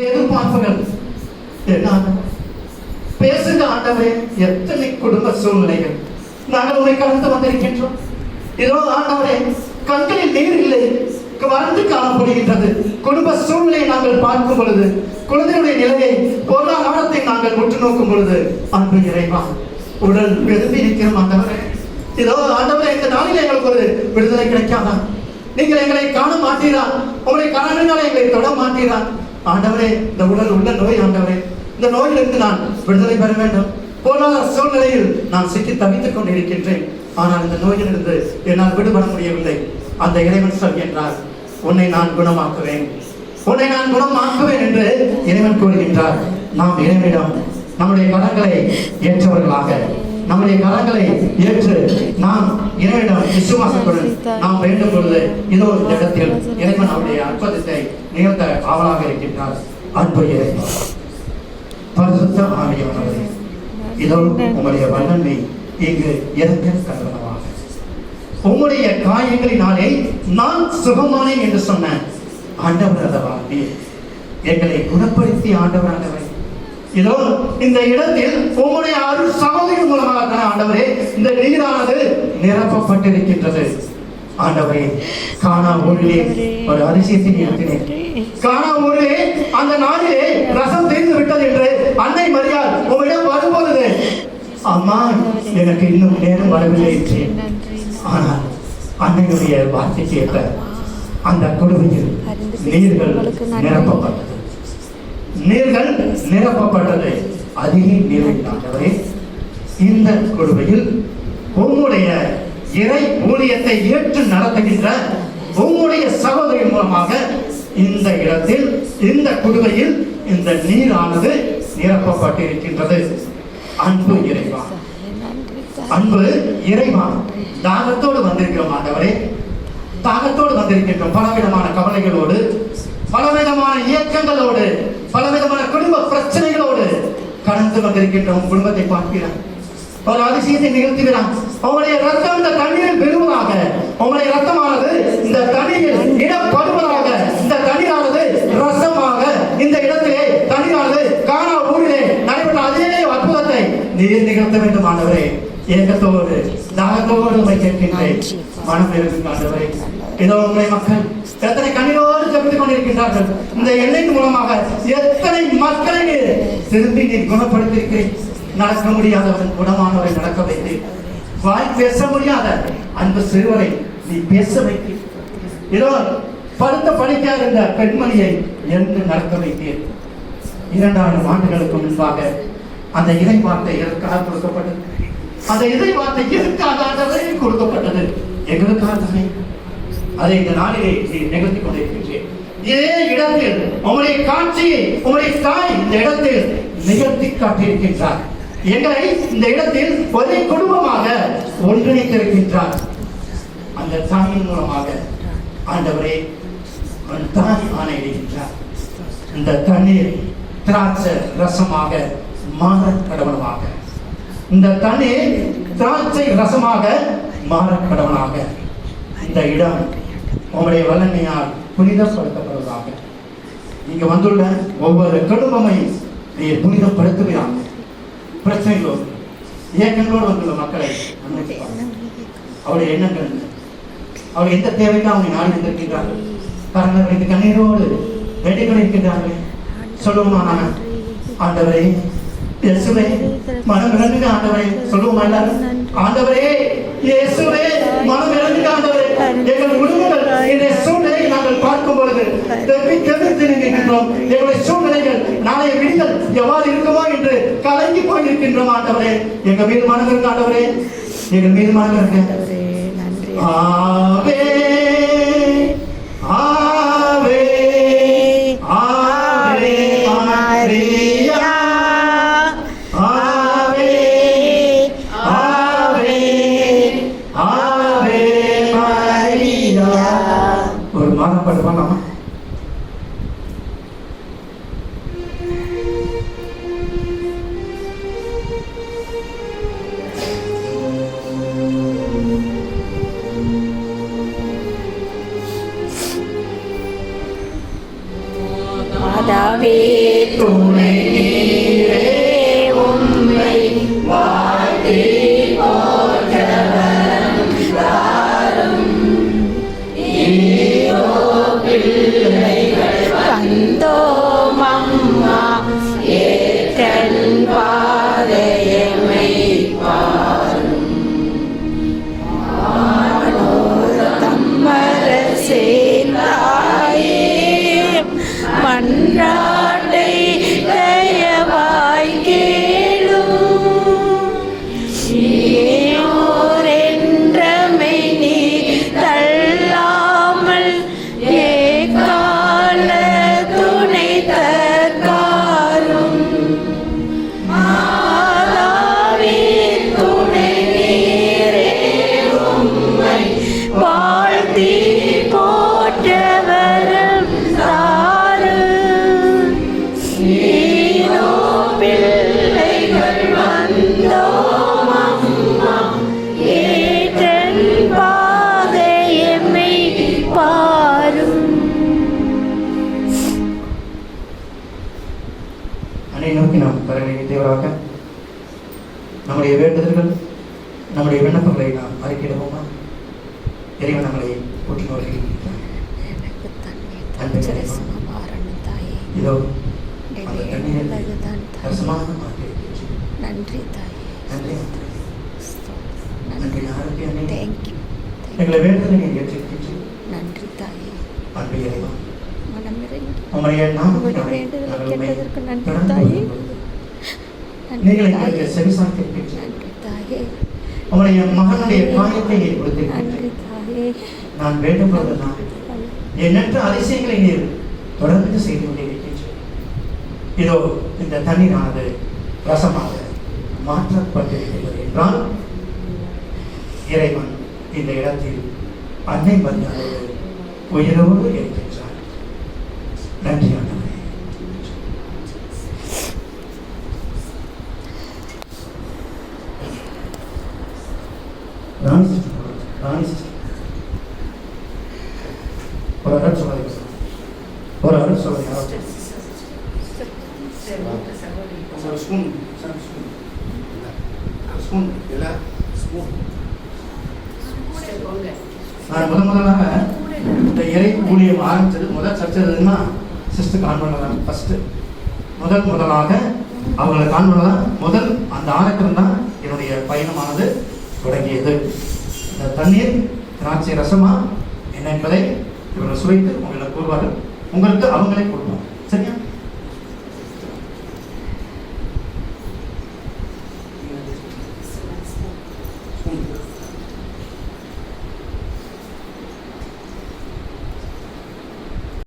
எதிர்பார்ப்புகள் என்ன பேசுங்க ஆண்டவரே எத்தனை குடும்ப சூழ்நிலைகள் நாங்கள் உங்களை கடந்து வந்திருக்கின்றோம். இதோ ஆண்டவரே கண்களில் நீர் இல்லை வறண்டு காணப்படுகின்றது. குடும்ப சூழ்நிலையை நாங்கள் பார்க்கும் பொழுது குழந்தைகளுடைய நிலையை பொருளாதாரத்தை நாங்கள் உற்று நோக்கும் பொழுது அன்பு இறைவா உடல் விரும்பி இருக்கிறோம் ஆண்டவரே. இதோ ஆண்டவரே இந்த நாளில் எங்களுக்கு ஒரு விடுதலை கிடைக்காதா? நீங்கள் எங்களை காண மாட்டீரா? உங்களுடைய கணவனால எங்களை தொட மாட்டீரா? ஆண்டவரே இந்த உடல் உள்ள நோய் ஆண்டவரே. இந்த நோயிலிருந்து நான் விடுதலை பெற வேண்டும். பொருளாதார சூழ்நிலையில் நான் சிக்கி தவித்துக் கொண்டிருக்கின்றேன். ஆனால் இந்த நோயிலிருந்து என்னால் விடுபட முடியவில்லை. அந்த இறைவன் சொல்கின்றார் உன்னை நான் குணமாக்குவேன். உன்னை நான் குணமாக்குவேன் என்று இறைவன் கூறுகின்றார். நாம் இறைவனிடம் நம்முடைய கரங்களை ஏற்றவர்களாக நம்முடைய கரங்களை ஏற்று நாம் இறைவனிடம் விசுவாசத்துடன் நாம் வேண்டும் பொழுது இதோ இந்த இடத்தில் இறைவன் அவருடைய அற்புதத்தை நிகழ்த்த ஆவலாக இருக்கின்றார். அன்பு இறைவன் பரிசுத்த ஆவியானவரே இதோ உங்களுடைய வல்லமை இங்கு இறங்க கருவனமாக உம்முடைய காயங்களினாலே நான் சுகமானேன் என்று சொன்ன ஆண்டவர் நீர். எங்களை குணப்படுத்தி ஆண்டவர் ஆண்டவரே இதோ இந்த இடத்தில் உம்முடைய அருள் சகோதரி மூலமாக ஆண்டவரே இந்த நீரானது நிரப்பப்பட்டிருக்கின்றது. ஆண்டவரே காணா ஊரிலே ஒரு அதிசயத்தை நிறுத்தினேன் காணா ஊரிலே அந்த நாளிலே ரசம் தீர்ந்து விட்டது என்று அன்னை மரியாள் உங்களிடம் வரும்பொழுது அம்மா எனக்கு இன்னும் நேரம் வரவில்லை என்று. ஆனால் அன்னையுடைய வார்த்தைக்கு ஏற்ப அந்த குடும்பத்தில் நீர்கள் நிரப்பப்பட்டது. நீர்கள் நிரப்பப்பட்டது. அதிக நிறைந்தாண்டவரே இந்த கொடுமையில் உம்முடைய இறை ஊழியத்தை ஏற்று நடத்துகின்ற உம்முடைய சகோதரி மூலமாக இந்த இடத்தில் இந்த குடுவையில் இந்த நீரானது நிரப்பப்பட்டிருக்கின்றது. அன்பு இறைவா. அன்பு இறைவா தாகத்தோடு வந்திருக்கிறோம் ஆண்டவரே தாகத்தோடு வந்திருக்கின்றோம் பலவிதமான கவலைகளோடு பலவிதமான இயக்கங்களோடு பலவிதமான குடும்ப பிரச்சனைகளோடு கடந்து வந்திருக்கின்றோம் குடும்பத்தை பார்க்கிறான் ஒரு அதிசயத்தை நிகழ்த்துகிறான் அவங்களுடைய ரத்தம் இந்த தண்ணீரில் பெறுவதாக அவங்களுடைய ரத்தமானது இந்த தண்ணீரில் இடப்படுவதாக இந்த தண்ணீரானது ரசமாக இந்த இடத்திலே தண்ணீரானது காணா ஊரிலே நடைபெற்ற அதே அற்புதத்தை நீர் நிகழ்த்த வேண்டும் ஆண்டவரே. ஏக்கத்தோடு தாகத்தோடு உண்மை கேட்கின்றேன். மனம் இருக்கும் ஆண்டவரே இதோ மக்கள். எத்தனை கண்ணீரோடு ஜெபித்துக் கொண்டிருக்கின்றார்கள். இந்த எண்ணெயின் மூலமாக எத்தனை மக்களை திரும்பி நீர் குணப்படுத்தியிருக்கிறேன். நடக்க முடியாதவன் குணமானவரை நடக்க வைத்து வாய் பேச முடியாத அந்த சிறுவரை நீ பேச வைத்து இதோ படுத்த படிக்காத இருந்த பெண்மணியை என்று நடக்க வைத்தீர் இரண்டாயிரம் ஆண்டுகளுக்கு முன்பாக அந்த இறை வார்த்தை எதற்காக கொடுக்கப்பட்டது? அந்த இறை வார்த்தை எதற்காக கொடுக்கப்பட்டது? எங்களுக்காக தானே அதை இந்த நாளிலே நிகழ்த்தி கொண்டிருக்கின்றேன். இதே இடத்தில் உங்களுடைய காட்சியை உங்களுடைய தாய் இந்த இடத்தில் நிகழ்த்தி காட்டியிருக்கின்றார். எங்களை இந்த இடத்தில் ஒரே குடும்பமாக ஒன்றிணைத்திருக்கின்றார். அந்த தாயின் மூலமாக ஆண்டவரே அவன் தாய் ஆணையிடுகின்றார். இந்த தண்ணீர் திராட்சை ரசமாக மாற கடவுளமாக. இந்த தண்ணீர் திராட்சை ரசமாக மாற கடவுளாக இந்த இடம் உங்களுடைய வல்லமையால் புனிதப்படுத்தப்படுவதாக. நீங்க வந்துள்ள ஒவ்வொரு குடும்பமையும் நீர் புனிதப்படுத்துகிறாங்க. பிரச்சனைகளோடு இயக்கங்களோடு வந்துள்ள மக்களை அவருடைய எண்ணங்கள் என்ன? அவர் எந்த தேவைக்கு அவங்க நாடு வந்திருக்கின்றார்கள் பாருங்கள் இந்த கண்ணீரோடு வேண்டிக் கொண்டிருக்கின்றார்கள். சொல்லுவோமா ஆண்டவரே இயேசுவே மனம் இறங்குங்க ஆண்டவரே. சொல்லுவோமா எல்லாரும்? ஆண்டவரே நாங்கள் பார்க்கும் பொழுது நிற்கின்றோம் எங்களுடைய சூழ்நிலைகள் நாளைய விடிகள் எவ்வாறு இருக்குமோ என்று கலங்கி போயிருக்கின்றோம் ஆண்டவரே. எங்க மீது இருங்க ஆண்டவரே. எங்கள் மீது ஆவே ஆவே துணை நீரே உண்மை வா தேவராக நம்முடைய வேண்டுதல்கள் நம்முடைய விண்ணப்பங்களை நாம் அறிக்கையிடுவோமா இறைவன் நம்மளை போற்றி தாயே. இதோ. நன்றி தாயே. நன்றி. நன்றி அன்னை தேங்க்யூ எங்களை வேண்டுதலை நன்றி தாயே. அன்பு இறைவா. மனமிறங்கி நன்றி தாயே. நீங்கள் எங்களுக்கு செவிசாய்த்திருக்கின்றீர்கள் நன்றி மகனுடைய காயத்தை நீர் கொடுத்திருக்கின்றீர்கள். நான் வேண்டும் போதெல்லாம் எண்ணற்ற அதிசயங்களை நீர் தொடர்ந்து செய்து கொண்டிருக்கின்றீர்கள் இதோ இந்த தண்ணீரானது ரசமாக மாற்றப்பட்டிருக்கிறது என்றால் இறைவன் இந்த இடத்தில் அன்னை மரியாதையோடு உயிரோடு இருக்கின்றார் நன்றி ஆண்டவரே ராணி சிஸ்டர் ராணி சிஸ்டர் ஒரு அருள் ஒரு அருள் சொல்லுங்க யாராவது ஒரு ஸ்பூன் சார் ஸ்பூன் ஸ்பூன் இல்லை நான் முத முதலாக இந்த இறை ஊழியம் ஆரம்பிச்சது முதல் சர்ச்சதுன்னா சிஸ்டர் கான்வென்ட் தான் ஃபஸ்ட்டு முதல் முதலாக அவங்களை கான்வென்ட் தான் முதல் அந்த ஆரக்கம் தான் என்னுடைய பயணமானது தொடங்கியது. இந்த தண்ணீர் திராட்சை ரசமா என்ன என்பதை இவர்கள் சுவைத்து உங்களை கூறுவார்கள். உங்களுக்கு அவங்களே கொடுப்போம் சரியா?